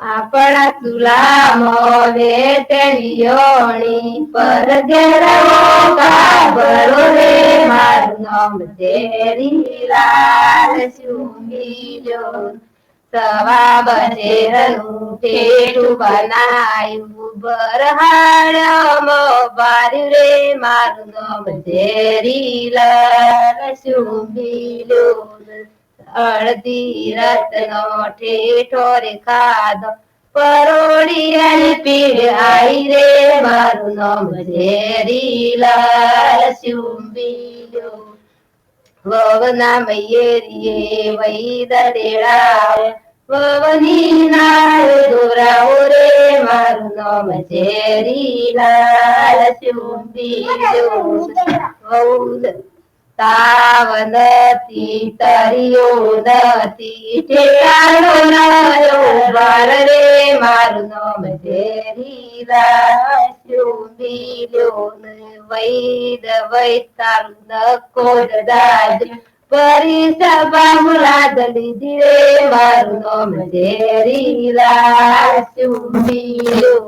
આપણા ચૂલામો વેટણીયોણી પર ઘેરવો કાબરો રે મારું નામ ઝેરી લાલ સુમીલો સવા બજેરનું ટેટું બનાયું બરહાડમો બાર્યું રે મારું નામ ઝેરી લાલ સુમીલો અડધી રતનો ઠેઠો રે ખાધો પરોડિયાની પીડ આઈ રે મારું નામ ઝેરી લાલ સુંબીલો વવના મૈયેરીએ વૈદ ડેડા વવની નાળ દોરાવો રે મારું નામ ઝેરી લાલ સુંબીલો વૌદ તાવ નથી તરિયો નથી ઠેકાણો નયો બાર રે, મારું નામ ઝેરી રાસ્યું બીલ્યો ને વૈદ વૈતારું નકો દાદ પરી સભા મુલાદ લીધી રે, મારું નામ ઝેરી રાસ્યું બીલ્યો